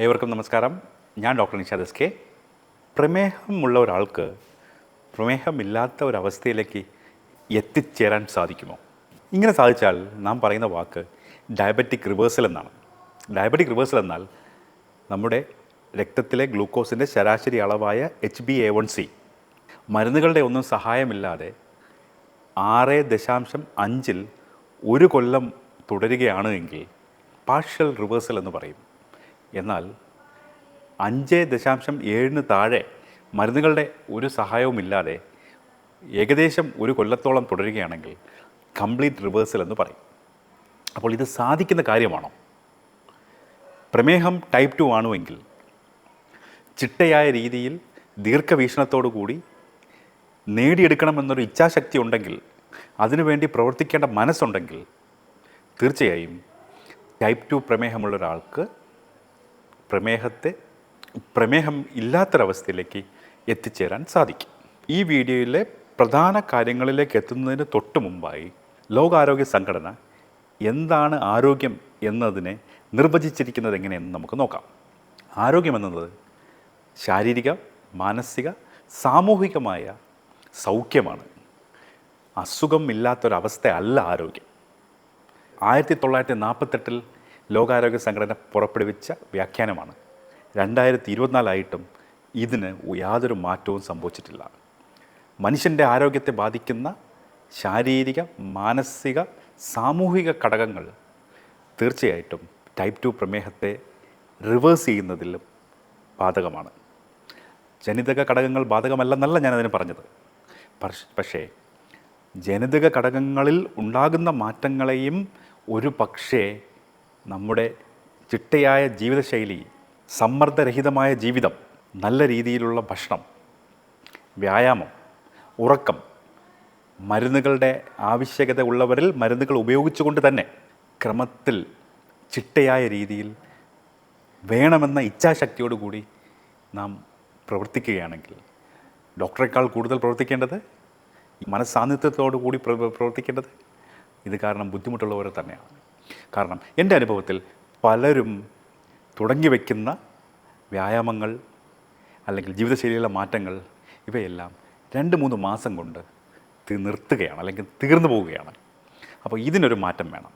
ഏവർക്കും നമസ്കാരം. ഞാൻ ഡോക്ടർ നിഷാദ് എസ് കെ. പ്രമേഹമുള്ള ഒരാൾക്ക് പ്രമേഹമില്ലാത്ത ഒരവസ്ഥയിലേക്ക് എത്തിച്ചേരാൻ സാധിക്കുമോ? ഇങ്ങനെ സാധിച്ചാൽ നാം പറയുന്ന വാക്ക് ഡയബറ്റിക് റിവേഴ്സൽ എന്നാണ്. ഡയബറ്റിക് റിവേഴ്സൽ എന്നാൽ നമ്മുടെ രക്തത്തിലെ ഗ്ലൂക്കോസിന്റെ ശരാശരി അളവായ H B A one C. മരുന്നുകളുടെ ഒന്നും സഹായമില്ലാതെ ആറ് ദശാംശം അഞ്ചിൽ ഒരു കൊല്ലം തുടരുകയാണ് എങ്കിൽ പാർഷ്യൽ റിവേഴ്സൽ എന്ന് പറയും. എന്നാൽ അഞ്ച് ദശാംശം ഏഴിന് താഴെ മരുന്നുകളുടെ ഒരു സഹായവുമില്ലാതെ ഏകദേശം ഒരു കൊല്ലത്തോളം തുടരുകയാണെങ്കിൽ കംപ്ലീറ്റ് റിവേഴ്സൽ എന്ന് പറയും. അപ്പോൾ ഇത് സാധിക്കുന്ന കാര്യമാണോ? പ്രമേഹം ടൈപ്പ് ടു ആണുവെങ്കിൽ ചിട്ടയായ രീതിയിൽ ദീർഘവീക്ഷണത്തോടു കൂടി നേടിയെടുക്കണമെന്നൊരു ഇച്ഛാശക്തി ഉണ്ടെങ്കിൽ അതിനുവേണ്ടി പ്രവർത്തിക്കേണ്ട മനസ്സുണ്ടെങ്കിൽ തീർച്ചയായും ടൈപ്പ് ടു പ്രമേഹമുള്ള ഒരാൾക്ക് പ്രമേഹത്തെ പ്രമേഹം ഇല്ലാത്തൊരവസ്ഥയിലേക്ക് എത്തിച്ചേരാൻ സാധിക്കും. ഈ വീഡിയോയിലെ പ്രധാന കാര്യങ്ങളിലേക്ക് എത്തുന്നതിന് തൊട്ട് മുമ്പായി ലോകാരോഗ്യ സംഘടന എന്താണ് ആരോഗ്യം എന്നതിനെ നിർവചിച്ചിരിക്കുന്നത് എങ്ങനെയെന്ന് നമുക്ക് നോക്കാം. ആരോഗ്യം എന്നത് ശാരീരിക മാനസിക സാമൂഹികമായ സൗഖ്യമാണ്. അസുഖമില്ലാത്തൊരവസ്ഥയല്ല ആരോഗ്യം ആയിരത്തി തൊള്ളായിരത്തി നാൽപ്പത്തെട്ടിൽ ലോകാരോഗ്യ സംഘടന പുറപ്പെടുവിച്ച വ്യാഖ്യാനമാണ്. രണ്ടായിരത്തി ഇരുപത്തിനാലായിട്ടും ഇതിന് യാതൊരു മാറ്റവും സംഭവിച്ചിട്ടില്ല. മനുഷ്യന്റെ ആരോഗ്യത്തെ ബാധിക്കുന്ന ശാരീരിക മാനസിക സാമൂഹിക ഘടകങ്ങൾ തീർച്ചയായിട്ടും ടൈപ്പ് ടു പ്രമേഹത്തെ റിവേഴ്സ് ചെയ്യുന്നതിൽ ബാധകമാണ്. ജനിതക ഘടകങ്ങൾ ബാധകമല്ലെന്നല്ല ഞാനതിന് പറഞ്ഞത്. പക്ഷ- ജനിതക ഘടകങ്ങളിൽ ഉണ്ടാകുന്ന മാറ്റങ്ങളെയും ഒരു പക്ഷേ നമ്മുടെ ചിട്ടയായ ജീവിതശൈലി സമ്മർദ്ദരഹിതമായ ജീവിതം നല്ല രീതിയിലുള്ള ഭക്ഷണം വ്യായാമം ഉറക്കം മരുന്നുകളുടെ ആവശ്യകത ഉള്ളവരിൽ മരുന്നുകൾ ഉപയോഗിച്ചുകൊണ്ട് തന്നെ ക്രമത്തിൽ ചിട്ടയായ രീതിയിൽ വേണമെന്ന ഇച്ഛാശക്തിയോടുകൂടി നാം പ്രവർത്തിക്കുകയാണെങ്കിൽ ഡോക്ടറെക്കാൾ കൂടുതൽ പ്രവർത്തിക്കേണ്ടത് മനസ്സാന്നിധ്യത്തോടു കൂടി പ്രവർത്തിക്കേണ്ടത് ഇത് കാരണം ബുദ്ധിമുട്ടുള്ളവർ തന്നെയാണ്. കാരണം എന്റെ അനുഭവത്തിൽ പലരും തുടങ്ങി വയ്ക്കുന്ന വ്യായാമങ്ങൾ അല്ലെങ്കിൽ ജീവിതശൈലിയിലെ മാറ്റങ്ങൾ ഇവയെല്ലാം രണ്ട് മൂന്ന് മാസം കൊണ്ട് നിർത്തുകയാണ് അല്ലെങ്കിൽ തീർന്നു പോവുകയാണ്. അപ്പോൾ ഇതിനൊരു മാറ്റം വേണം.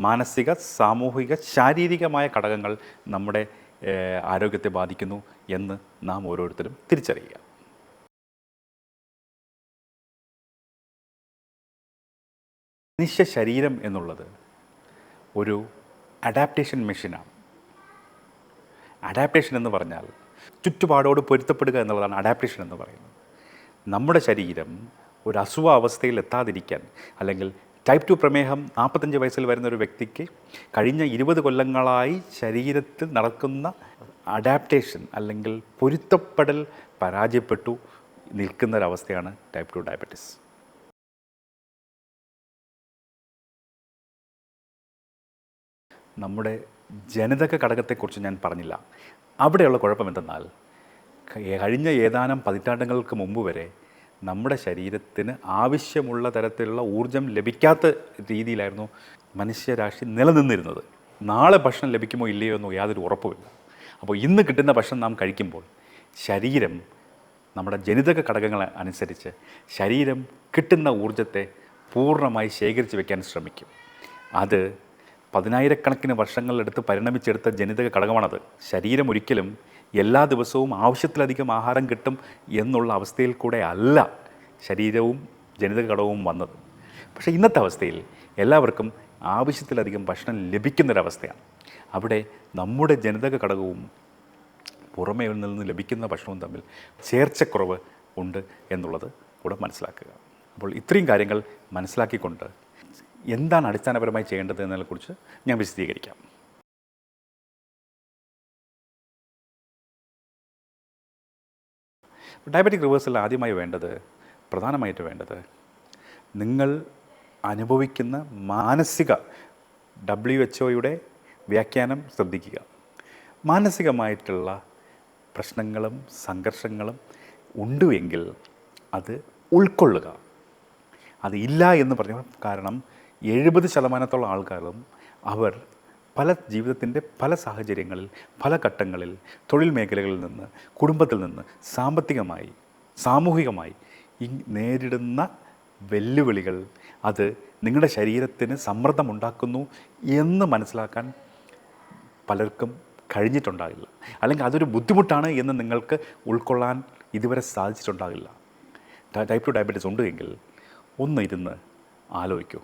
മാനസിക സാമൂഹിക ശാരീരികമായ ഘടകങ്ങൾ നമ്മുടെ ആരോഗ്യത്തെ ബാധിക്കുന്നു എന്ന് നാം ഓരോരുത്തരും തിരിച്ചറിയുക. മനുഷ്യ ശരീരം എന്നുള്ളത് ഒരു അഡാപ്റ്റേഷൻ മെഷീനാണ് അഡാപ്റ്റേഷൻ എന്ന് പറഞ്ഞാൽ ചുറ്റുപാടോട് പൊരുത്തപ്പെടുക എന്നുള്ളതാണ് അഡാപ്റ്റേഷൻ എന്ന് പറയുന്നത്. നമ്മുടെ ശരീരം ഒരു അസുഖ അവസ്ഥയിൽ എത്താതിരിക്കാൻ അല്ലെങ്കിൽ ടൈപ്പ് ടു പ്രമേഹം നാൽപ്പത്തഞ്ച് വയസ്സിൽ വരുന്ന ഒരു വ്യക്തിക്ക് കഴിഞ്ഞ ഇരുപത് കൊല്ലങ്ങളായി ശരീരത്തിൽ നടക്കുന്ന അഡാപ്റ്റേഷൻ അല്ലെങ്കിൽ പൊരുത്തപ്പെടൽ പരാജയപ്പെട്ടു നിൽക്കുന്ന ഒരവസ്ഥയാണ് ടൈപ്പ് ടു ഡയബറ്റീസ് നമ്മുടെ ജനിതക ഘടകത്തെക്കുറിച്ച് ഞാൻ പറഞ്ഞില്ല. അവിടെയുള്ള കുഴപ്പം എന്തെന്നാൽ കഴിഞ്ഞ ഏതാനും പതിറ്റാണ്ടുകൾക്ക് മുമ്പ് വരെ നമ്മുടെ ശരീരത്തിന് ആവശ്യമുള്ള തരത്തിലുള്ള ഊർജം ലഭിക്കാത്ത രീതിയിലായിരുന്നു മനുഷ്യരാശി നിലനിന്നിരുന്നത്. നാളെ ഭക്ഷണം ലഭിക്കുമോ ഇല്ലയോ എന്നോ യാതൊരു ഉറപ്പുമില്ല. അപ്പോൾ ഇന്ന് കിട്ടുന്ന ഭക്ഷണം നാം കഴിക്കുമ്പോൾ ശരീരം നമ്മുടെ ജനിതക ഘടകങ്ങൾ അനുസരിച്ച് ശരീരം കിട്ടുന്ന ഊർജത്തെ പൂർണമായി ശേഖരിച്ച് വയ്ക്കാൻ ശ്രമിക്കും. അത് പതിനായിരക്കണക്കിന് വർഷങ്ങളിലെടുത്ത് പരിണമിച്ചെടുത്ത ജനിതക ഘടകമാണത്. ശരീരം ഒരിക്കലും എല്ലാ ദിവസവും ആവശ്യത്തിലധികം ആഹാരം കിട്ടും എന്നുള്ള അവസ്ഥയിൽ കൂടെ അല്ല ശരീരവും ജനിതക ഘടകവും വന്നത്. പക്ഷേ ഇന്നത്തെ അവസ്ഥയിൽ എല്ലാവർക്കും ആവശ്യത്തിലധികം ഭക്ഷണം ലഭിക്കുന്നൊരവസ്ഥയാണ്. അവിടെ നമ്മുടെ ജനിതക ഘടകവും പുറമേ നിന്ന് ലഭിക്കുന്ന ഭക്ഷണവും തമ്മിൽ ചേർച്ചക്കുറവ് ഉണ്ട് എന്നുള്ളത് കൂടെ മനസ്സിലാക്കുക. അപ്പോൾ ഇത്രയും കാര്യങ്ങൾ മനസ്സിലാക്കിക്കൊണ്ട് എന്താണ് അടിസ്ഥാനപരമായി ചെയ്യേണ്ടത് എന്നതിനെക്കുറിച്ച് ഞാൻ വിശദീകരിക്കാം. ഡയബറ്റിക് റിവേഴ്സൽ ആദ്യമായി വേണ്ടത് പ്രധാനമായിട്ട് വേണ്ടത് നിങ്ങൾ അനുഭവിക്കുന്ന മാനസിക ഡബ്ല്യു എച്ച് ഒയുടെ വ്യാഖ്യാനം ശ്രദ്ധിക്കുക. മാനസികമായിട്ടുള്ള പ്രശ്നങ്ങളും സംഘർഷങ്ങളും ഉണ്ട് എങ്കിൽ അത് ഉൾക്കൊള്ളുക. അത് ഇല്ല എന്ന് പറഞ്ഞ കാരണം എഴുപത് ശതമാനത്തോളം ആൾക്കാരും അവർ പല ജീവിതത്തിന്റെ പല സാഹചര്യങ്ങളിൽ പല ഘട്ടങ്ങളിൽ തൊഴിൽ മേഖലകളിൽ നിന്ന് കുടുംബത്തിൽ നിന്ന് സാമ്പത്തികമായി സാമൂഹികമായി നേരിടുന്ന വെല്ലുവിളികൾ അത് നിങ്ങളുടെ ശരീരത്തിന് സമ്മർദ്ദമുണ്ടാക്കുന്നു എന്ന് മനസ്സിലാക്കാൻ പലർക്കും കഴിഞ്ഞിട്ടുണ്ടാകില്ല. അല്ലെങ്കിൽ അതൊരു ബുദ്ധിമുട്ടാണ് എന്ന് നിങ്ങൾക്ക് ഉൾക്കൊള്ളാൻ ഇതുവരെ സാധിച്ചിട്ടുണ്ടാകില്ല. ടൈപ്പ് ടു ഡയബറ്റീസ് ഉണ്ട് എങ്കിൽ ഒന്ന് ഇരുന്ന് ആലോചിക്കൂ.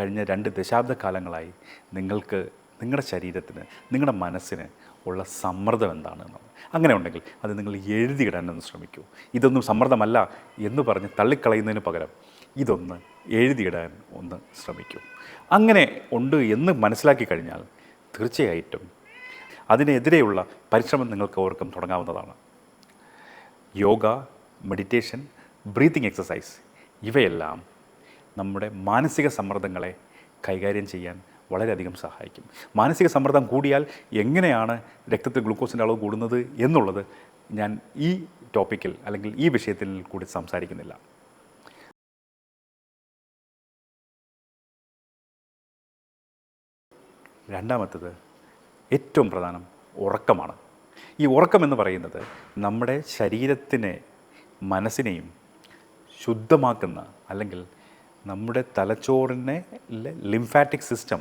കഴിഞ്ഞ രണ്ട് ദശാബ്ദ കാലങ്ങളായി നിങ്ങൾക്ക് നിങ്ങളുടെ ശരീരത്തിന് നിങ്ങളുടെ മനസ്സിന് ഉള്ള സമ്മർദ്ദം എന്താണെന്ന് അങ്ങനെ ഉണ്ടെങ്കിൽ അത് നിങ്ങൾ എഴുതിയിടാനൊന്ന് ശ്രമിക്കൂ. ഇതൊന്നും സമ്മർദ്ദമല്ല എന്ന് പറഞ്ഞ് തള്ളിക്കളയുന്നതിന് പകരം ഇതൊന്ന് എഴുതിയിടാൻ ഒന്ന് ശ്രമിക്കൂ. അങ്ങനെ ഉണ്ട് എന്ന് മനസ്സിലാക്കി കഴിഞ്ഞാൽ തീർച്ചയായിട്ടും അതിനെതിരെയുള്ള പരിശ്രമം നിങ്ങൾക്ക് ഓർക്കും തുടങ്ങാവുന്നതാണ്. യോഗ മെഡിറ്റേഷൻ ബ്രീത്തിങ് എക്സസൈസ് ഇവയെല്ലാം നമ്മുടെ മാനസിക സമ്മർദ്ദങ്ങളെ കൈകാര്യം ചെയ്യാൻ വളരെയധികം സഹായിക്കും. മാനസിക സമ്മർദ്ദം കൂടിയാൽ എങ്ങനെയാണ് രക്തത്തിൽ ഗ്ലൂക്കോസിന്റെ അളവ് കൂടുന്നത് എന്നുള്ളത് ഞാൻ ഈ ടോപ്പിക്കിൽ അല്ലെങ്കിൽ ഈ വിഷയത്തിൽ കൂടി സംസാരിക്കുന്നില്ല. രണ്ടാമത്തത് ഏറ്റവും പ്രധാനം ഉറക്കമാണ്. ഈ ഉറക്കം എന്ന് പറയുന്നത് നമ്മുടെ ശരീരത്തിനെ മനസ്സിനെയും ശുദ്ധമാക്കുന്ന അല്ലെങ്കിൽ നമ്മുടെ തലച്ചോറിനെ ലിംഫാറ്റിക് സിസ്റ്റം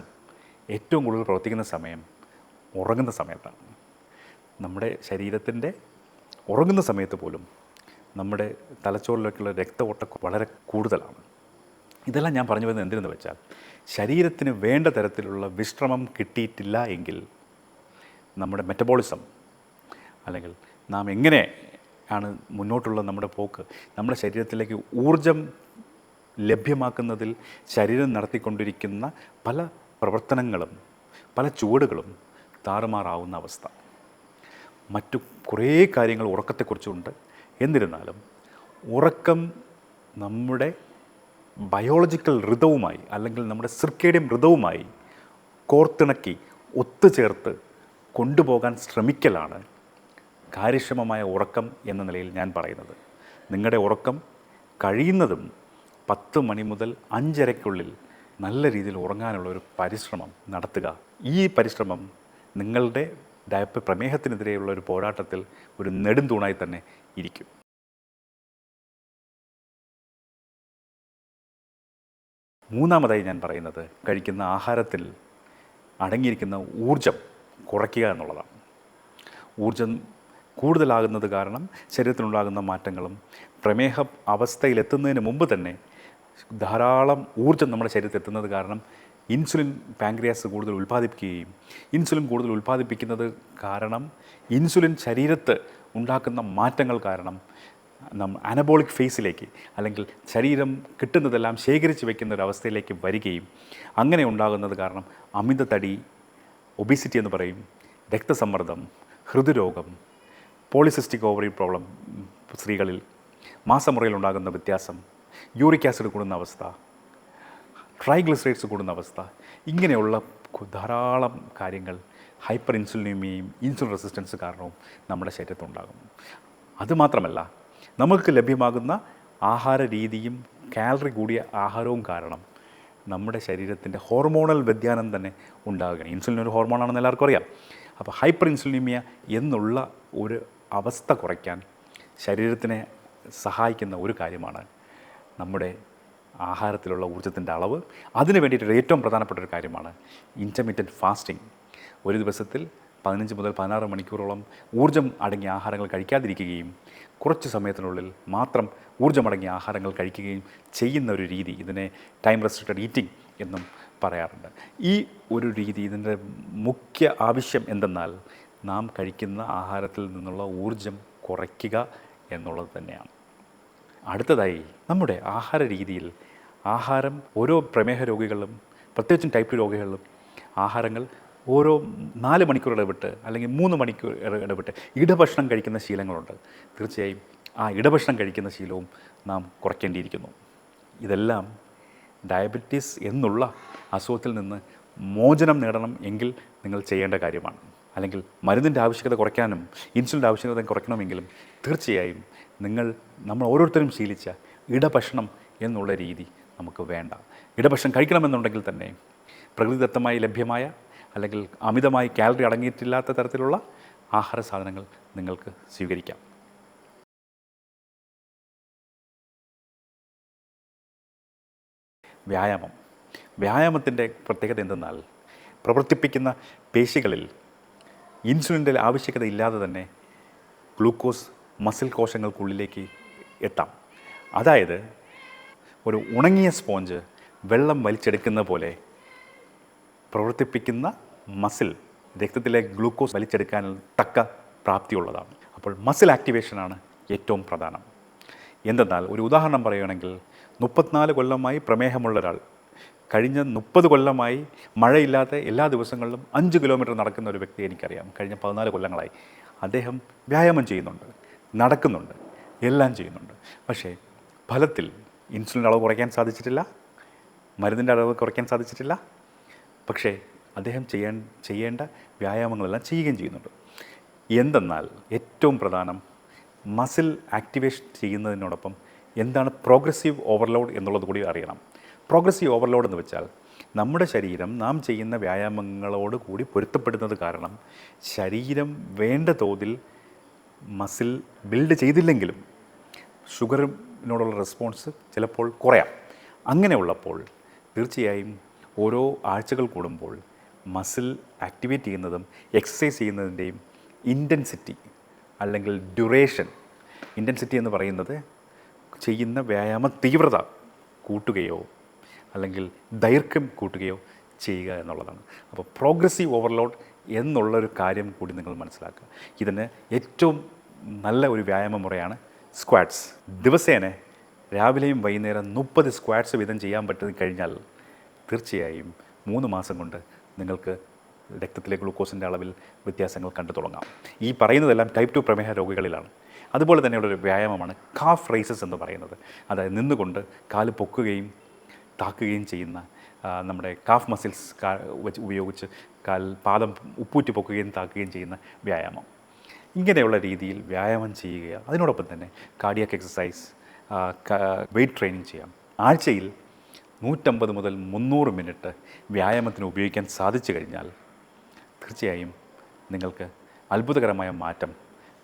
ഏറ്റവും കൂടുതൽ പ്രവർത്തിക്കുന്ന സമയം ഉറങ്ങുന്ന സമയത്താണ്. നമ്മുടെ ശരീരത്തിന്റെ ഉറങ്ങുന്ന സമയത്ത് പോലും നമ്മുടെ തലച്ചോറിലേക്കുള്ള രക്തഓട്ടം വളരെ കൂടുതലാണ്. ഇതെല്ലാം ഞാൻ പറഞ്ഞു വരുന്നത് എന്തിനെന്ന് വെച്ചാൽ ശരീരത്തിന് വേണ്ട തരത്തിലുള്ള വിശ്രമം കിട്ടിയിട്ടില്ല എങ്കിൽ നമ്മുടെ മെറ്റബോളിസം അല്ലെങ്കിൽ നാം എങ്ങനെ ആണ് മുന്നോട്ടുള്ള നമ്മുടെ പോക്ക് നമ്മുടെ ശരീരത്തിലേക്ക് ഊർജം ലഭ്യമാക്കുന്നതിൽ ശരീരം നടത്തിക്കൊണ്ടിരിക്കുന്ന പല പ്രവർത്തനങ്ങളും പല ചുവടുകളും താറുമാറാവുന്ന അവസ്ഥ. മറ്റു കുറേ കാര്യങ്ങൾ ഉറക്കത്തെക്കുറിച്ചുണ്ട്. എന്നിരുന്നാലും ഉറക്കം നമ്മുടെ ബയോളജിക്കൽ ഋതവുമായി അല്ലെങ്കിൽ നമ്മുടെ സിർക്കേഡിയം ഋതവുമായി കോർത്തിണക്കി ഒത്തുചേർത്ത് കൊണ്ടുപോകാൻ ശ്രമിക്കലാണ് കാര്യക്ഷമമായ ഉറക്കം എന്ന നിലയിൽ ഞാൻ പറയുന്നത്. നിങ്ങളുടെ ഉറക്കം കഴിയുന്നതും പത്ത് മണി മുതൽ അഞ്ചരയ്ക്കുള്ളിൽ നല്ല രീതിയിൽ ഉറങ്ങാനുള്ള ഒരു പരിശ്രമം നടത്തുക. ഈ പരിശ്രമം നിങ്ങളുടെ ഡയപ്പ് പ്രമേഹത്തിനെതിരെയുള്ള ഒരു പോരാട്ടത്തിൽ ഒരു നെടുംതൂണായി തന്നെ ഇരിക്കും. മൂന്നാമതായി ഞാൻ പറയുന്നത് കഴിക്കുന്ന ആഹാരത്തിൽ അടങ്ങിയിരിക്കുന്ന ഊർജം കുറയ്ക്കുക എന്നുള്ളതാണ്. ഊർജം കൂടുതലാകുന്നത് കാരണം ശരീരത്തിനുണ്ടാകുന്ന മാറ്റങ്ങളും പ്രമേഹ അവസ്ഥയിലെത്തുന്നതിന് മുമ്പ് തന്നെ ധാരാളം ഊർജം നമ്മുടെ ശരീരത്തിൽ എത്തുന്നത് കാരണം ഇൻസുലിൻ പാങ്ക്രിയാസ് കൂടുതൽ ഉൽപ്പാദിപ്പിക്കുകയും ഇൻസുലിൻ കൂടുതൽ ഉൽപ്പാദിപ്പിക്കുന്നത് കാരണം ഇൻസുലിൻ ശരീരത്ത് ഉണ്ടാക്കുന്ന മാറ്റങ്ങൾ കാരണം നമ്മൾ അനബോളിക് ഫേസിലേക്ക് അല്ലെങ്കിൽ ശരീരം കിട്ടുന്നതെല്ലാം ശേഖരിച്ച് വെക്കുന്ന ഒരു അവസ്ഥയിലേക്ക് വരികയും അങ്ങനെ ഉണ്ടാകുന്നത് കാരണം അമിത തടി ഒബിസിറ്റി എന്ന് പറയും രക്തസമ്മർദ്ദം ഹൃദ്രോഗം പോളിസിസ്റ്റിക് ഓവറി പ്രോബ്ലം സ്ത്രീകളിൽ മാസമുറയിൽ ഉണ്ടാകുന്ന വ്യത്യാസം യൂറിക് ആസിഡ് കൂടുന്ന അവസ്ഥ ട്രൈഗ്ലിസറൈഡ്സ് കൂടുന്ന അവസ്ഥ ഇങ്ങനെയുള്ള ധാരാളം കാര്യങ്ങൾ ഹൈപ്പർ ഇൻസുലിനിമിയയും ഇൻസുലിൻ റെസിസ്റ്റൻസ് കാരണവും നമ്മുടെ ശരീരത്തുണ്ടാകും അതുമാത്രമല്ല നമുക്ക് ലഭ്യമാകുന്ന ആഹാര രീതിയും കാലറി കൂടിയ ആഹാരവും കാരണം നമ്മുടെ ശരീരത്തിന്റെ ഹോർമോണൽ വ്യതിയാനം തന്നെ ഉണ്ടാകുകയാണ്. ഇൻസുലിൻ ഒരു ഹോർമോണാണെന്ന് എല്ലാവർക്കും അറിയാം. അപ്പോൾ ഹൈപ്പർ ഇൻസുലിനിമിയ എന്നുള്ള ഒരു അവസ്ഥ കുറയ്ക്കാൻ ശരീരത്തിനെ സഹായിക്കുന്ന ഒരു കാര്യമാണ് നമ്മുടെ ആഹാരത്തിലുള്ള ഊർജത്തിന്റെ അളവ്. അതിന് വേണ്ടിയിട്ട് ഏറ്റവും പ്രധാനപ്പെട്ട ഒരു കാര്യമാണ് ഇന്റർമീഡിയറ്റ് ഫാസ്റ്റിംഗ് ഒരു ദിവസത്തിൽ പതിനഞ്ച് മുതൽ പതിനാറ് മണിക്കൂറോളം ഊർജം അടങ്ങിയ ആഹാരങ്ങൾ കഴിക്കാതിരിക്കുകയും കുറച്ച് സമയത്തിനുള്ളിൽ മാത്രം ഊർജമടങ്ങിയ ആഹാരങ്ങൾ കഴിക്കുകയും ചെയ്യുന്ന ഒരു രീതി ഇതിനെ ടൈം റെസ്ട്രിക്റ്റഡ് ഈറ്റിംഗ് എന്നും പറയാറുണ്ട്. ഈ ഒരു രീതി ഇതിന്റെ മുഖ്യ ആവശ്യം എന്തെന്നാൽ നാം കഴിക്കുന്ന ആഹാരത്തിൽ നിന്നുള്ള ഊർജം കുറയ്ക്കുക എന്നുള്ളത് തന്നെയാണ്. അടുത്തതായി നമ്മുടെ ആഹാര രീതിയിൽ ആഹാരം ഓരോ പ്രമേഹ രോഗികളും പ്രത്യേകിച്ചും ടൈപ്പ് ടു രോഗികളിലും ആഹാരങ്ങൾ ഓരോ നാല് മണിക്കൂർ ഇടപെട്ട് അല്ലെങ്കിൽ മൂന്ന് മണിക്കൂർ ഇടപെട്ട് ഇടഭക്ഷണം കഴിക്കുന്ന ശീലങ്ങളുണ്ട്. തീർച്ചയായും ആ ഇടഭക്ഷണം കഴിക്കുന്ന ശീലവും നാം കുറയ്ക്കേണ്ടിയിരിക്കുന്നു. ഇതെല്ലാം ഡയബറ്റീസ് എന്നുള്ള അസുഖത്തിൽ നിന്ന് മോചനം നേടണം എങ്കിൽ നിങ്ങൾ ചെയ്യേണ്ട കാര്യമാണ്. അല്ലെങ്കിൽ മരുന്നിന്റെ ആവശ്യകത കുറയ്ക്കാനും ഇൻസുലിന്റെ ആവശ്യകത കുറയ്ക്കണമെങ്കിലും തീർച്ചയായും നിങ്ങൾ നമ്മൾ ഓരോരുത്തരും ശീലിച്ച ഇടഭക്ഷണം എന്നുള്ള രീതി നമുക്ക് വേണ്ട. ഇടഭക്ഷണം കഴിക്കണമെന്നുണ്ടെങ്കിൽ തന്നെ പ്രകൃതിദത്തമായി ലഭ്യമായ അല്ലെങ്കിൽ അമിതമായി കാലറി അടങ്ങിയിട്ടില്ലാത്ത തരത്തിലുള്ള ആഹാര സാധനങ്ങൾ നിങ്ങൾക്ക് സ്വീകരിക്കാം. വ്യായാമം. വ്യായാമത്തിന്റെ പ്രത്യേകത എന്തെന്നാൽ പ്രവർത്തിപ്പിക്കുന്ന പേശികളിൽ ഇൻസുലിന്റെ ആവശ്യകത ഇല്ലാതെ തന്നെ ഗ്ലൂക്കോസ് മസിൽ കോശങ്ങൾക്കുള്ളിലേക്ക് എത്താം. അതായത് ഒരു ഉണങ്ങിയ സ്പോഞ്ച് വെള്ളം വലിച്ചെടുക്കുന്ന പോലെ പ്രവർത്തിപ്പിക്കുന്ന മസിൽ രക്തത്തിലെ ഗ്ലൂക്കോസ് വലിച്ചെടുക്കാൻ തക്ക പ്രാപ്തിയുള്ളതാണ്. അപ്പോൾ മസിൽ ആക്ടിവേഷനാണ് ഏറ്റവും പ്രധാനം. എന്തെന്നാൽ ഒരു ഉദാഹരണം പറയുകയാണെങ്കിൽ മുപ്പത്തിനാല് കൊല്ലമായി പ്രമേഹമുള്ള ഒരാൾ കഴിഞ്ഞ മുപ്പത് കൊല്ലമായി മഴയില്ലാത്ത എല്ലാ ദിവസങ്ങളിലും അഞ്ച് കിലോമീറ്റർ നടക്കുന്ന ഒരു വ്യക്തി എനിക്കറിയാം. കഴിഞ്ഞ പതിനാല് കൊല്ലങ്ങളായി. അദ്ദേഹം വ്യായാമം ചെയ്യുന്നുണ്ട്. നടക്കുന്നുണ്ട്. എല്ലാം ചെയ്യുന്നുണ്ട്. പക്ഷേ ഫലത്തിൽ ഇൻസുലിൻ അളവ് കുറയ്ക്കാൻ സാധിച്ചിട്ടില്ല. മരുന്നിന്റെ അളവ് കുറയ്ക്കാൻ സാധിച്ചിട്ടില്ല. പക്ഷേ അദ്ദേഹം ചെയ്യാൻ ചെയ്യേണ്ട വ്യായാമങ്ങളെല്ലാം ചെയ്യുകയും ചെയ്യുന്നുണ്ട്. എന്തെന്നാൽ ഏറ്റവും പ്രധാനം മസിൽ ആക്ടിവേഷൻ ചെയ്യുന്നതിനോടൊപ്പം എന്താണ് പ്രോഗ്രസീവ് ഓവർലോഡ് എന്നുള്ളത് കൂടി അറിയണം. പ്രോഗ്രസീവ് ഓവർലോഡ് എന്ന് വെച്ചാൽ നമ്മുടെ ശരീരം നാം ചെയ്യുന്ന വ്യായാമങ്ങളോട് കൂടി പൊരുത്തപ്പെടുന്നത് കാരണം ശരീരം വേണ്ട തോതിൽ മസിൽ ബിൽഡ് ചെയ്തില്ലെങ്കിലും ഷുഗറിനോടുള്ള റെസ്പോൺസ് ചിലപ്പോൾ കുറയാം. അങ്ങനെയുള്ളപ്പോൾ തീർച്ചയായും ഓരോ ആഴ്ചകൾ കൂടുമ്പോൾ മസിൽ ആക്ടിവേറ്റ് ചെയ്യുന്നതും എക്സസൈസ് ചെയ്യുന്നതിന്റെയും ഇന്റൻസിറ്റി അല്ലെങ്കിൽ ഡ്യൂറേഷൻ ഇന്റൻസിറ്റി എന്ന് പറയുന്നത് ചെയ്യുന്ന വ്യായാമ തീവ്രത കൂട്ടുകയോ അല്ലെങ്കിൽ ദൈർഘ്യം കൂട്ടുകയോ ചെയ്യുക എന്നുള്ളതാണ്. അപ്പോൾ പ്രോഗ്രസീവ് ഓവർലോഡ് എന്നുള്ളൊരു കാര്യം കൂടി നിങ്ങൾ മനസ്സിലാക്കുക. ഇതിന് ഏറ്റവും നല്ല ഒരു വ്യായാമ മുറയാണ് സ്ക്വാഡ്സ് ദിവസേന രാവിലെയും വൈകുന്നേരം മുപ്പത് സ്ക്വാഡ്സ് വീതം ചെയ്യാൻ പറ്റുന്ന കഴിഞ്ഞാൽ തീർച്ചയായും മൂന്ന് മാസം കൊണ്ട് നിങ്ങൾക്ക് രക്തത്തിലെ ഗ്ലൂക്കോസിന്റെ അളവിൽ വ്യത്യാസങ്ങൾ കണ്ടു തുടങ്ങാം. ഈ പറയുന്നതെല്ലാം ടൈപ്പ് ടു പ്രമേഹ രോഗികളിലാണ്. അതുപോലെ തന്നെയുള്ളൊരു വ്യായാമമാണ് കാഫ് റൈസസ് എന്ന് പറയുന്നത്. അതായത് നിന്നുകൊണ്ട് കാൽ പൊക്കുകയും താക്കുകയും ചെയ്യുന്ന നമ്മുടെ കാഫ് മസിൽസ് ഉപയോഗിച്ച് കാൽ പാദം ഉപ്പൂറ്റി പൊക്കുകയും താക്കുകയും ചെയ്യുന്ന വ്യായാമം. ഇങ്ങനെയുള്ള രീതിയിൽ വ്യായാമം ചെയ്യുക. അതിനോടൊപ്പം തന്നെ കാർഡിയാക് എക്സസൈസ് വെയിറ്റ് ട്രെയിനിങ് ചെയ്യാം. ആഴ്ചയിൽ നൂറ്റമ്പത് മുതൽ മുന്നൂറ് മിനിറ്റ് വ്യായാമത്തിന് ഉപയോഗിക്കാൻ സാധിച്ചു കഴിഞ്ഞാൽ തീർച്ചയായും നിങ്ങൾക്ക് അത്ഭുതകരമായ മാറ്റം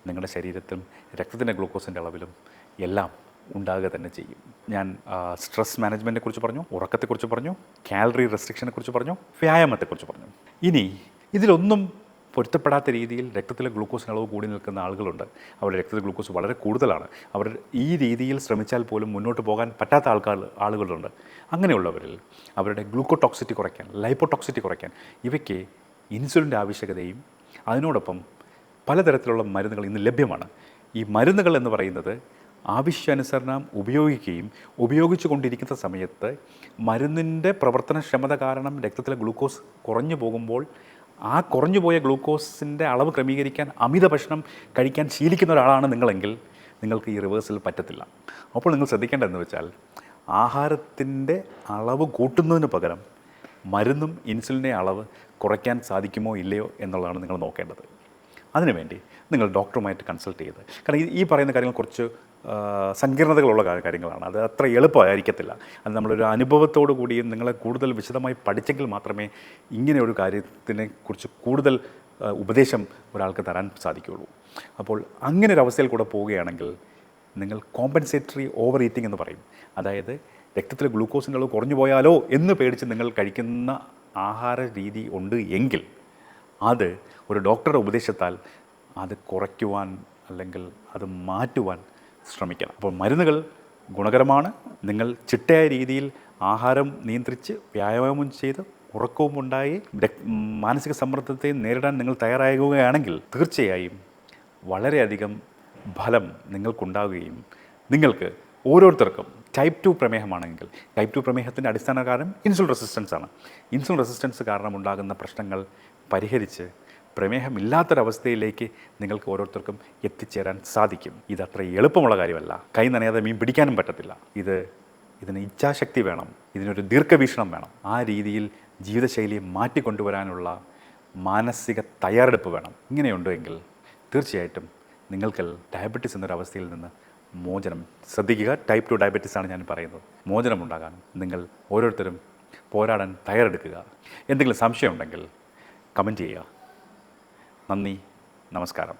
നിങ്ങളുടെ ശരീരത്തിലും രക്തത്തിന്റെ ഗ്ലൂക്കോസിന്റെ അളവിലും എല്ലാം ഉണ്ടാകുക തന്നെ ചെയ്യും. ഞാൻ സ്ട്രെസ് മാനേജ്മെന്റിനെ കുറിച്ച് പറഞ്ഞു ഉറക്കത്തെക്കുറിച്ച് പറഞ്ഞു കാലറി റെസ്ട്രിക്ഷനെ കുറിച്ച് പറഞ്ഞു വ്യായാമത്തെക്കുറിച്ച് പറഞ്ഞു. ഇനി ഇതിലൊന്നും പൊരുത്തപ്പെടാത്ത രീതിയിൽ രക്തത്തിലെ ഗ്ലൂക്കോസിന് അളവ് കൂടി നിൽക്കുന്ന ആളുകളുണ്ട്. അവരുടെ രക്തത്തിലെ ഗ്ലൂക്കോസ് വളരെ കൂടുതലാണ്. അവർ ഈ രീതിയിൽ ശ്രമിച്ചാൽ പോലും മുന്നോട്ട് പോകാൻ പറ്റാത്ത ആൾക്കാർ ആളുകളുണ്ട്. അങ്ങനെയുള്ളവരിൽ അവരുടെ ഗ്ലൂക്കോടോക്സിറ്റി കുറയ്ക്കാൻ ലൈപ്പോടോക്സിറ്റി കുറയ്ക്കാൻ ഇവയ്ക്ക് ഇൻസുലിന്റെ ആവശ്യകതയും അതിനോടൊപ്പം പലതരത്തിലുള്ള മരുന്നുകൾ ഇന്ന് ലഭ്യമാണ്. ഈ മരുന്നുകൾ എന്ന് പറയുന്നത് ആവശ്യാനുസരണം ഉപയോഗിക്കുകയും ഉപയോഗിച്ചു കൊണ്ടിരിക്കുന്ന സമയത്ത് മരുന്നിന്റെ പ്രവർത്തനക്ഷമത കാരണം രക്തത്തിലെ ഗ്ലൂക്കോസ് കുറഞ്ഞു പോകുമ്പോൾ ആ കുറഞ്ഞു പോയ ഗ്ലൂക്കോസിന്റെ അളവ് ക്രമീകരിക്കാൻ അമിത ഭക്ഷണം കഴിക്കാൻ ശീലിക്കുന്ന ഒരാളാണ് നിങ്ങളെങ്കിൽ നിങ്ങൾക്ക് ഈ റിവേഴ്സൽ പറ്റത്തില്ല. അപ്പോൾ നിങ്ങൾ ശ്രദ്ധിക്കേണ്ടതെന്ന് വെച്ചാൽ ആഹാരത്തിന്റെ അളവ് കൂട്ടുന്നതിന് പകരം മരുന്നും ഇൻസുലിന്റെ അളവ് കുറയ്ക്കാൻ സാധിക്കുമോ ഇല്ലയോ എന്നുള്ളതാണ് നിങ്ങൾ നോക്കേണ്ടത്. അതിനുവേണ്ടി നിങ്ങൾ ഡോക്ടറുമായിട്ട് കൺസൾട്ട് ചെയ്ത് കാരണം ഈ- പറയുന്ന കാര്യങ്ങൾ കുറച്ച് സങ്കീർണതകളുള്ള കാര്യങ്ങളാണ്. അത് അത്ര എളുപ്പമായിരിക്കത്തില്ല. അത് നമ്മളൊരു അനുഭവത്തോടു കൂടിയും നിങ്ങളെ കൂടുതൽ വിശദമായി പഠിച്ചെങ്കിൽ മാത്രമേ ഇങ്ങനെ ഒരു കാര്യത്തിനെ കുറിച്ച് കൂടുതൽ ഉപദേശം ഒരാൾക്ക് തരാൻ സാധിക്കുകയുള്ളൂ. അപ്പോൾ അങ്ങനെ ഒരു അവസ്ഥയിൽ കൂടെ പോവുകയാണെങ്കിൽ നിങ്ങൾ കോമ്പൻസേറ്ററി ഓവർ ഈറ്റിംഗ് എന്ന് പറയും. അതായത് രക്തത്തിലെ ഗ്ലൂക്കോസിന്റെ അളവ് കുറഞ്ഞു പോയാലോ എന്ന് പേടിച്ച് നിങ്ങൾ കഴിക്കുന്ന ആഹാര രീതി ഉണ്ട് എങ്കിൽ അത് ഒരു ഡോക്ടറുടെ ഉപദേശത്താൽ അത് കുറയ്ക്കുവാൻ അല്ലെങ്കിൽ അത് മാറ്റുവാൻ ശ്രമിക്കണം. അപ്പോൾ മരുന്നുകൾ ഗുണകരമാണ്. നിങ്ങൾ ചിട്ടയായ രീതിയിൽ ആഹാരം നിയന്ത്രിച്ച് വ്യായാമം ചെയ്ത് ഉറക്കവും ഉണ്ടായി മാനസിക സമ്മർദ്ദത്തെ നേരിടാൻ നിങ്ങൾ തയ്യാറാകുകയാണെങ്കിൽ തീർച്ചയായും വളരെയധികം ഫലം നിങ്ങൾക്കുണ്ടാവുകയും നിങ്ങൾക്ക് ഓരോരുത്തർക്കും ടൈപ്പ് ടു പ്രമേഹമാണെങ്കിൽ ടൈപ്പ് ടു പ്രമേഹത്തിന്റെ അടിസ്ഥാന കാരണം ഇൻസുലിൻ റെസിസ്റ്റൻസ് ആണ്. ഇൻസുലിൻ റെസിസ്റ്റൻസ് കാരണം ഉണ്ടാകുന്ന പ്രശ്നങ്ങൾ പരിഹരിച്ച് പ്രമേഹമില്ലാത്തൊരവസ്ഥയിലേക്ക് നിങ്ങൾക്ക് ഓരോരുത്തർക്കും എത്തിച്ചേരാൻ സാധിക്കും. ഇതത്ര എളുപ്പമുള്ള കാര്യമല്ല. കൈ നനയാതെ മീൻ പിടിക്കാനും പറ്റത്തില്ല. ഇത് ഇതിന് ഇച്ഛാശക്തി വേണം. ഇതിനൊരു ദീർഘവീക്ഷണം വേണം. ആ രീതിയിൽ ജീവിതശൈലിയെ മാറ്റിക്കൊണ്ടുവരാനുള്ള മാനസിക തയ്യാറെടുപ്പ് വേണം. ഇങ്ങനെയുണ്ടെങ്കിൽ തീർച്ചയായിട്ടും നിങ്ങൾക്ക് ഡയബറ്റീസ് എന്നൊരവസ്ഥയിൽ നിന്ന് മോചനം ശ്രദ്ധിക്കുക. ടൈപ്പ് ടു ഡയബറ്റീസ് ആണ് ഞാൻ പറയുന്നത്. മോചനം ഉണ്ടാകാൻ നിങ്ങൾ ഓരോരുത്തരും പോരാടാൻ തയ്യാറെടുക്കുക. എന്തെങ്കിലും സംശയമുണ്ടെങ്കിൽ കമന്റ് ചെയ്യുക. നന്ദി. നമസ്കാരം.